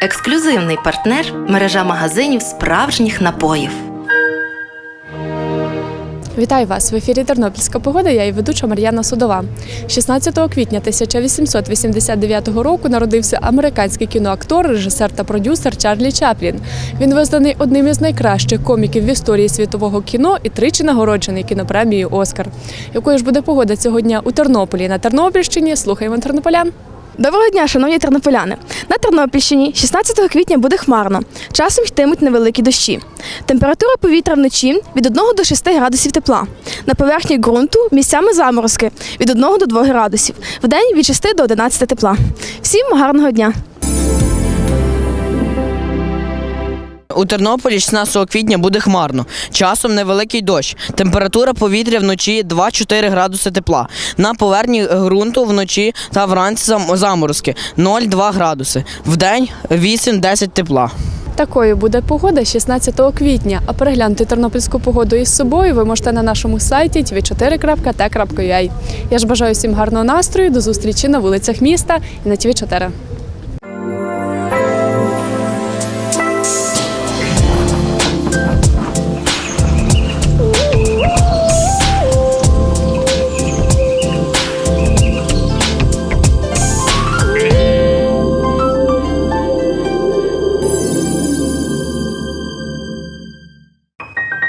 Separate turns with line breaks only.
Ексклюзивний партнер мережа магазинів справжніх напоїв.
Вітаю вас в ефірі Тернопільська погода. Я і ведуча Мар'яна Судова. 16 квітня 1889 року народився американський кіноактор, режисер та продюсер Чарлі Чаплін. Він визнаний одним із найкращих коміків в історії світового кіно і тричі нагороджений кінопремією Оскар. Якою ж буде погода цього дня у Тернополі на Тернопільщині? Слухаємо тернополян.
Доброго дня, шановні тернополяни. На Тернопільщині 16 квітня буде хмарно. Часом йтимуть невеликі дощі. Температура повітря вночі від 1 до 6 градусів тепла. На поверхні ґрунту місцями заморозки від 1 до 2 градусів. Вдень від 6 до 11 тепла. Всім гарного дня!
У Тернополі 16 квітня буде хмарно. Часом невеликий дощ. Температура повітря вночі 2-4 градуси тепла. На поверхні ґрунту вночі та вранці зам- заморозки 0,2 градуси. Вдень 8-10 тепла.
Такою буде погода 16 квітня. А переглянути тернопільську погоду із собою ви можете на нашому сайті tv4.t.ua. Я ж бажаю всім гарного настрою. До зустрічі на вулицях міста і на TV4.